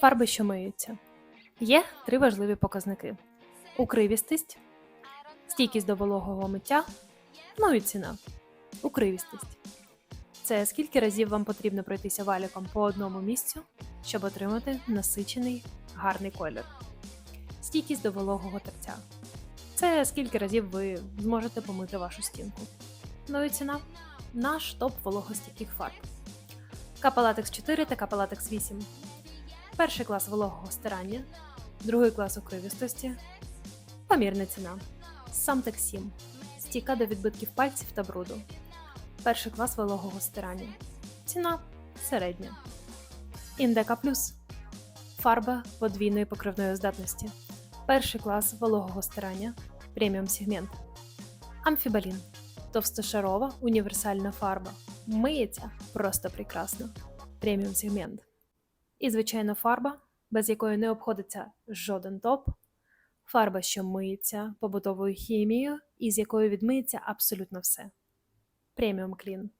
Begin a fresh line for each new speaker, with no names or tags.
Фарби, що миються. Є три важливі показники: укривістість, стійкість до вологого миття, ну і ціна. Укривістість. Це скільки разів вам потрібно пройтися валіком по одному місцю, щоб отримати насичений гарний колір. Стійкість до вологого терця. Це скільки разів ви зможете помити вашу стінку. Ну і ціна наш топ вологостійких фарб. Капалатекс 4 та Капалатекс 8. Перший клас вологого стирання, другий клас укривістості, помірна ціна. Самтекс 7. Стійка до відбитків пальців та бруду. Перший клас вологого стирання. Ціна середня. Індека плюс. Фарба подвійної покривної здатності. Перший клас вологого стирання. Преміум сегмент. Амфібалін. Товстошарова універсальна фарба. Миється просто прекрасно. Преміум сегмент. І, звичайно, фарба, без якої не обходиться жоден топ. Фарба, що миється побутовою хімією, і з якою відмиється абсолютно все. Преміум клін.